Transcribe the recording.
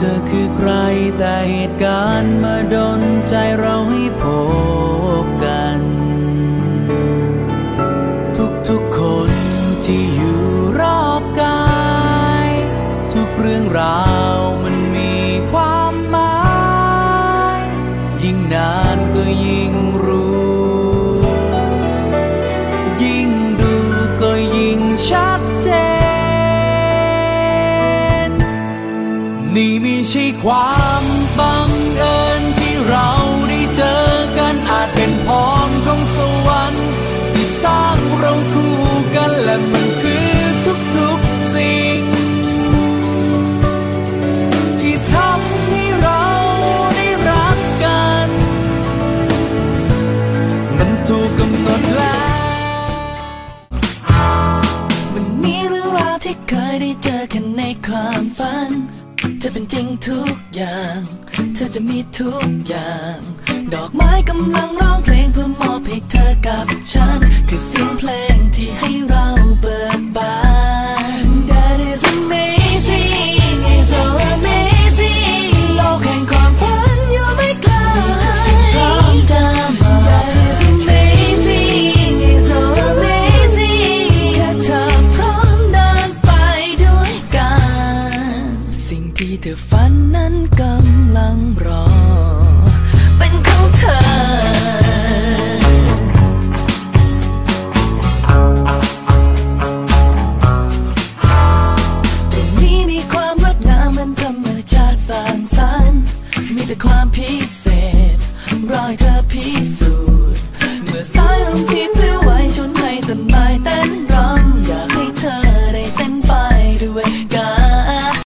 เธอคือใครแต่เหตุการณ์มาดนใจเราให้พบกัน ทุกๆคนที่อยู่รอบกาย ทุกเรื่องราว นี่ไม่ใช่ความบังเอิญที่เราได้เจอกันอาจเป็นพรของสวรรค์ที่สร้างเราคู่กันและมันคือทุกๆสิ่ง ที่ทำให้เราได้รักกันมันถูกกำหนดแล้วมันมีเรื่องราวที่เคยได้เจอกันในความฝัน เป็นจริงทุกอย่าง เธอจะมีทุกอย่าง ดอกไม้กำลังร้องเพลงเพื่อมอบให้เธอกับฉัน คือเสียงเพลง เธอฝันนั้นกำลังรอ เป็นของเธอตรงนี้มีความรัสน้ำมันทำให้ชาซ่านซ่านมีแต่ความพิเศษรอยเธอ